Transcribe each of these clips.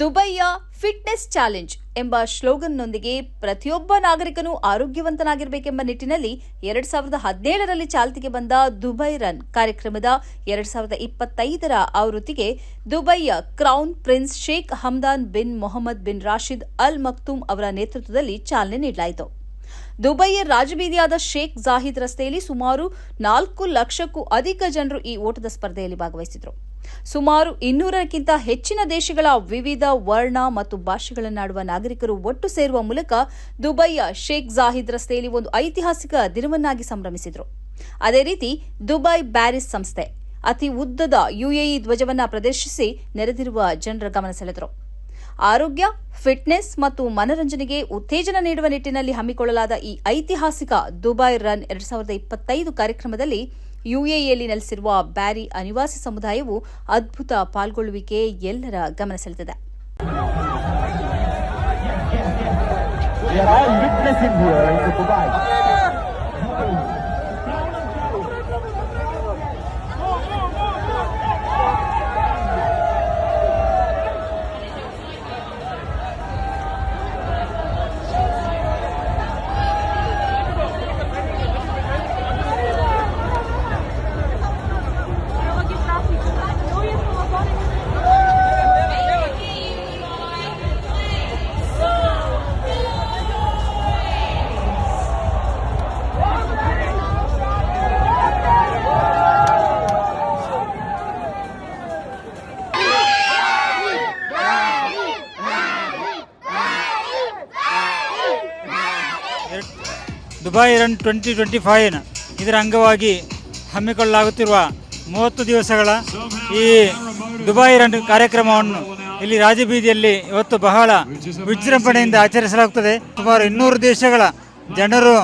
ದುಬೈಯ fitness challenge ಎಂಬ ಶ್ಲೋಗನ್ನೊಂದಿಗೆ ಪ್ರತಿಯೊಬ್ಬ ನಾಗರಿಕನೂ ಆರೋಗ್ಯವಂತನಾಗಿರಬೇಕೆಂಬ ನಿಟ್ಟಿನಲ್ಲಿ ಎರಡ್ ಸಾವಿರದ ಹದಿನೇಳರಲ್ಲಿ ಚಾಲ್ತಿಗೆ ಬಂದ ದುಬೈ ರನ್ ಕಾರ್ಯಕ್ರಮದ ಎರಡ್ ಸಾವಿರದ ಇಪ್ಪತ್ತೈದರ ಆವೃತ್ತಿಗೆ ದುಬೈಯ crown prince Sheikh Hamdan bin Mohammed bin Rashid Al Maktoum ಅವರ ನೇತೃತ್ವದಲ್ಲಿ ಚಾಲನೆ ನೀಡಲಾಯಿತು. ದುಬೈಯ ರಾಜಬೀದಿಯಾದ ಶೇಖ್ ಜಾಹಿದ್ ರಸ್ತೆಯಲ್ಲಿ ಸುಮಾರು ನಾಲ್ಕು ಲಕ್ಷಕ್ಕೂ ಅಧಿಕ ಜನರು ಈ ಓಟದ ಸ್ಪರ್ಧೆಯಲ್ಲಿ ಭಾಗವಹಿಸಿದರು. ಸುಮಾರು ಇನ್ನೂರಕ್ಕಿಂತ ಹೆಚ್ಚಿನ ದೇಶಗಳ ವಿವಿಧ ವರ್ಣ ಮತ್ತು ಭಾಷೆಗಳನ್ನಾಡುವ ನಾಗರಿಕರು ಒಟ್ಟು ಸೇರುವ ಮೂಲಕ ದುಬೈಯ ಶೇಖ್ ಜಾಹಿದ್ ರಸ್ತೆಯಲ್ಲಿ ಒಂದು ಐತಿಹಾಸಿಕ ದಿನವನ್ನಾಗಿ ಸಂಭ್ರಮಿಸಿದರು. ಅದೇ ರೀತಿ ದುಬೈ ಬ್ಯಾರಿಸ್ ಸಂಸ್ಥೆ ಅತಿ ಉದ್ದದ ಯುಎಇ ಧ್ವಜವನ್ನು ಪ್ರದರ್ಶಿಸಿ ನೆರೆದಿರುವ ಜನರ ಗಮನ ಸೆಳೆದರು. ಆರೋಗ್ಯ, ಫಿಟ್ನೆಸ್ ಮತ್ತು ಮನರಂಜನೆಗೆ ಉತ್ತೇಜನ ನೀಡುವ ನಿಟ್ಟಿನಲ್ಲಿ ಹಮ್ಮಿಕೊಳ್ಳಲಾದ ಈ ಐತಿಹಾಸಿಕ ದುಬೈ ರನ್ ಎರಡ್ ಸಾವಿರದ ಇಪ್ಪತ್ತೈದು ಕಾರ್ಯಕ್ರಮದಲ್ಲಿ ಯುಎಇಯಲ್ಲಿ ನೆಲೆಸಿರುವ ಬ್ಯಾರಿ ಅನಿವಾಸಿ ಸಮುದಾಯವು ಅದ್ಭುತ ಪಾಲ್ಗೊಳ್ಳುವಿಕೆ ಎಲ್ಲರ ಗಮನ ಸೆಳೆದಿದೆ witnessing here in. Dubai run twenty twenty five ಇದರ ಅಂಗವಾಗಿ ಹಮ್ಮಿಕೊಳ್ಳಲಾಗುತ್ತಿರುವ ಮೂವತ್ತು ದಿವಸಗಳ ಈ ದುಬೈ ರನ್ ಕಾರ್ಯಕ್ರಮವನ್ನು ಇಲ್ಲಿ ರಾಜಬೀದಿಯಲ್ಲಿ ಇವತ್ತು ಬಹಳ ವಿಜೃಂಭಣೆಯಿಂದ ಆಚರಿಸಲಾಗುತ್ತದೆ. ಸುಮಾರು ಇನ್ನೂರು ದೇಶಗಳ ಜನರು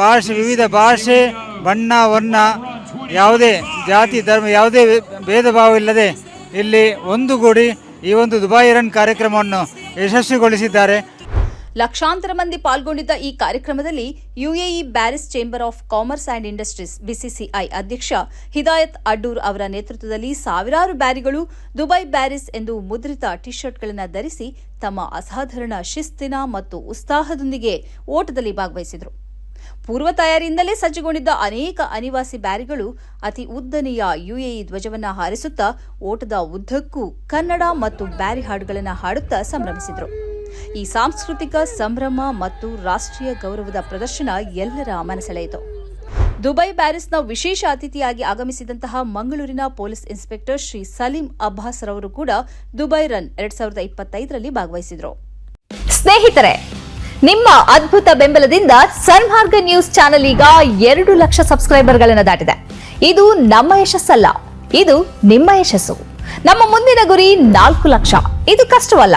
ಭಾಷೆ, ವಿವಿಧ ಭಾಷೆ, ಬಣ್ಣ, ವರ್ಣ, ಯಾವುದೇ ಜಾತಿ, ಧರ್ಮ, ಯಾವುದೇ ಭೇದ ಇಲ್ಲದೆ ಇಲ್ಲಿ ಒಂದುಗೂಡಿ ಈ ಒಂದು ದುಬೈ ರನ್ ಕಾರ್ಯಕ್ರಮವನ್ನು ಯಶಸ್ವಿಗೊಳಿಸಿದ್ದಾರೆ. ಲಕ್ಷಾಂತರ ಮಂದಿ ಪಾಲ್ಗೊಂಡಿದ್ದ ಈ ಕಾರ್ಯಕ್ರಮದಲ್ಲಿ UAE Bearys chamber of commerce and industries BCCI ಅಧ್ಯಕ್ಷ ಹಿದಾಯತ್ ಅಡ್ಡೂರ್ ಅವರ ನೇತೃತ್ವದಲ್ಲಿ ಸಾವಿರಾರು ಬ್ಯಾರಿಗಳು ದುಬೈ ಬ್ಯಾರಿಸ್ ಎಂದು ಮುದ್ರಿತ ಟಿ ಶರ್ಟ್ಗಳನ್ನು ಧರಿಸಿ ತಮ್ಮ ಅಸಾಧಾರಣ ಶಿಸ್ತಿನ ಮತ್ತು ಉತ್ಸಾಹದೊಂದಿಗೆ ಓಟದಲ್ಲಿ ಭಾಗವಹಿಸಿದರು. ಪೂರ್ವ ತಯಾರಿಯಿಂದಲೇ ಸಜ್ಜುಗೊಂಡಿದ್ದ ಅನೇಕ ಅನಿವಾಸಿ ಬ್ಯಾರಿಗಳು ಅತಿ ಉದ್ದನೆಯ ಯುಎಇ ಧ್ವಜವನ್ನು ಹಾರಿಸುತ್ತಾ ಓಟದ ಉದ್ದಕ್ಕೂ ಕನ್ನಡ ಮತ್ತು ಬ್ಯಾರಿ ಹಾಡುಗಳನ್ನು ಹಾಡುತ್ತಾ ಸಂಭ್ರಮಿಸಿದರು. ಈ ಸಾಂಸ್ಕೃತಿಕ ಸಂಭ್ರಮ ಮತ್ತು ರಾಷ್ಟ್ರೀಯ ಗೌರವದ ಪ್ರದರ್ಶನ ಎಲ್ಲರ ಮನಸೆಳೆಯಿತು. ದುಬೈ ಪ್ಯಾರಿಸ್ನ ವಿಶೇಷ ಅತಿಥಿಯಾಗಿ ಆಗಮಿಸಿದಂತಹ ಮಂಗಳೂರಿನ ಪೊಲೀಸ್ ಇನ್ಸ್ಪೆಕ್ಟರ್ ಶ್ರೀ ಸಲೀಂ ಅಬ್ಬಾಸ್ ರವರು ಕೂಡ ದುಬೈ ರನ್ ಎರಡ್ ಸಾವಿರದ ಇಪ್ಪತ್ತೈದರಲ್ಲಿ ಭಾಗವಹಿಸಿದರು. ಸ್ನೇಹಿತರೆ, ನಿಮ್ಮ ಅದ್ಭುತ ಬೆಂಬಲದಿಂದ ಸನ್ಮಾರ್ಗ ನ್ಯೂಸ್ ಚಾನೆಲ್ ಈಗ ಎರಡು ಲಕ್ಷ ಸಬ್ಸ್ಕ್ರೈಬರ್ಗಳನ್ನು ದಾಟಿದೆ. ಇದು ನಮ್ಮ ಯಶಸ್ಸಲ್ಲ, ಇದು ನಿಮ್ಮ ಯಶಸ್ಸು. ನಮ್ಮ ಮುಂದಿನ ಗುರಿ ನಾಲ್ಕು ಲಕ್ಷ. ಇದು ಕಷ್ಟವಲ್ಲ